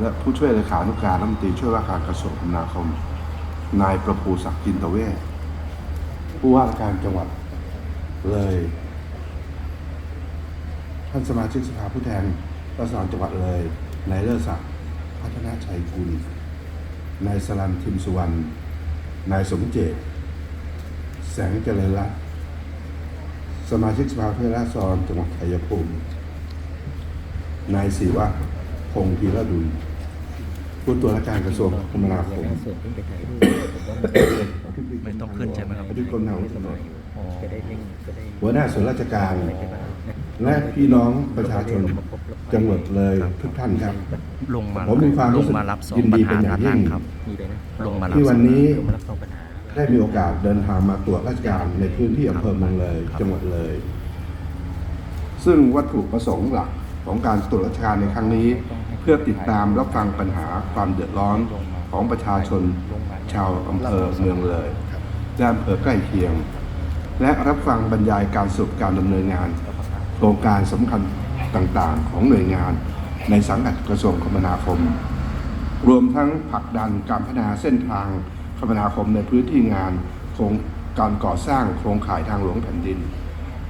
และผู้ช่วยเลขานุการรัฐมนตรีช่วยว่าการกระทรวงคมนาคม นายประภูศักดิ์จินตเวชผู้ว่าการจังหวัดเลย ท่านสมาชิกสภาผู้แทนราษฎรจังหวัดเลยนายเลิศศักดิ์พัฒนาชัยกุลนายสลันทิมสุวรรณนายสมเจตแสงเจริญรัตน์สมาชิกสภาผู้แทนราษฎรจังหวัดชัยภูมินายศิวะ พงศ์พีระดุลผู้ตรวจราชการกระทรวงคมนาคมส่วนขึ้นไปถ่ายรูปผมว่าไม่ต้องขึ้นใช่ไหมครับที่กรมทางหลวงชนบทจะได้เร่งจะได้หัวหน้าส่วนราชการใช่ไหมนะและพี่น้องประชาชนจังหวัดเลยทุกท่านครับ ลงมาผมมีความลรู้งสึกมารับสองยินปัดีญเป็นหาอย่างด้านยิ่งล่างครับมีเลยนะลงมารับที่วันนี้มารับฟังปัญหาได้มีโอกาสเดินทางมาตรวจราชการในพื้นที่อำเภอเมืองเลย จังหวัดเลย ซึ่งวัตถุประสงค์หลักของการตรวจราชการในครั้งนี้เพื่อติดตามรับฟังปัญหาความเดือดร้อนของประชาชนชาวอำเภอเมืองเลยและอำเภอใกล้เคียง และรับฟังบรรยายการสรุปการดำเนินงาน โครงการสำคัญต่างๆ ของหน่วยงาน ในสังกัดกระทรวงคมนาคม รวมทั้งผลักดันการพัฒนาเส้นทางคมนาคมในพื้นที่งานโครงการก่อสร้างโครงข่ายทางหลวงแผ่นดิน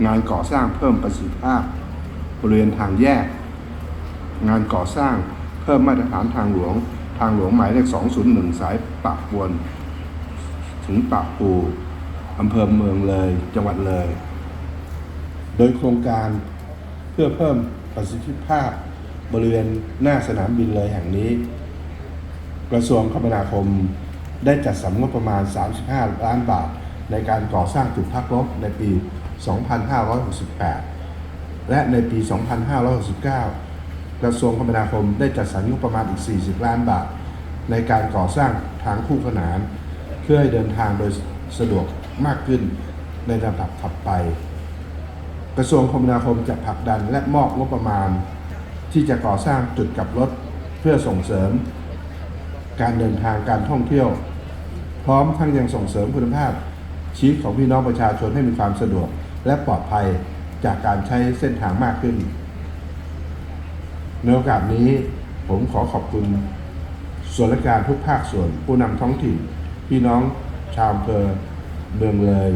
งานก่อสร้างเพิ่มประสิทธิภาพบริเวณทางแยก งานก่อสร้าง เพิ่มมาตรฐานทางหลวง ทางหลวงหมายเลข 201 สายปากวน ถึงปากปูอำเภอเมืองเลย จังหวัดเลย โดยโครงการเพื่อเพิ่มประสิทธิภาพบริเวณหน้าสนามบินเลยแห่งนี้ กระทรวงคมนาคมได้จัดสรรงบประมาณ 35 ล้านบาท ในการก่อสร้างจุดพักรถในปี 2568 และในปี 2569 กระทรวงคมนาคมได้จัดสรรงบประมาณอีก 40 ล้านบาท ในการก่อสร้างทางคู่ขนาน เพื่อให้เดินทางโดยสะดวกมากขึ้นในลำดับถัดไป กระทรวงคมนาคมจะผลักดันและมอบงบประมาณ ที่จะก่อสร้างจุดกลับรถเพื่อส่งเสริม การเดินทางการท่องเที่ยว พร้อมทั้งยังส่งเสริมคุณภาพชีวิตของพี่น้องประชาชนให้มีความสะดวกและปลอดภัยจากการใช้เส้นทางมากขึ้น ในโอกาสนี้ผมขอขอบคุณส่วนราชการทุกภาคส่วนผู้นำท้องถิ่น พี่น้องชาวอำเภอเมืองเลย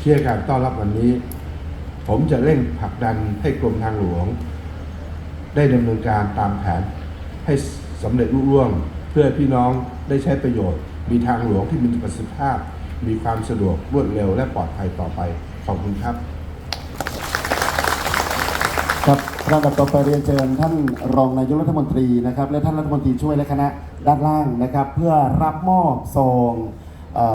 ที่ให้การต้อนรับวันนี้ ผมจะเร่งผลักดันให้กรมทางหลวง ได้ดำเนินการตามแผนให้สำเร็จรุ่ร่วง เพื่อพี่น้องได้ใช้ประโยชน์ มีทางหลวงที่มีประสิทธิภาพ มีความสะดวกรวดเร็วและปลอดภัยต่อไปขอบคุณครับ ครับลำดับต่อไปเรียนเชิญท่านรองนายกรัฐมนตรีนะครับ และท่านรัฐมนตรีช่วยและคณะด้านล่างนะครับ เพื่อรับมอบซอง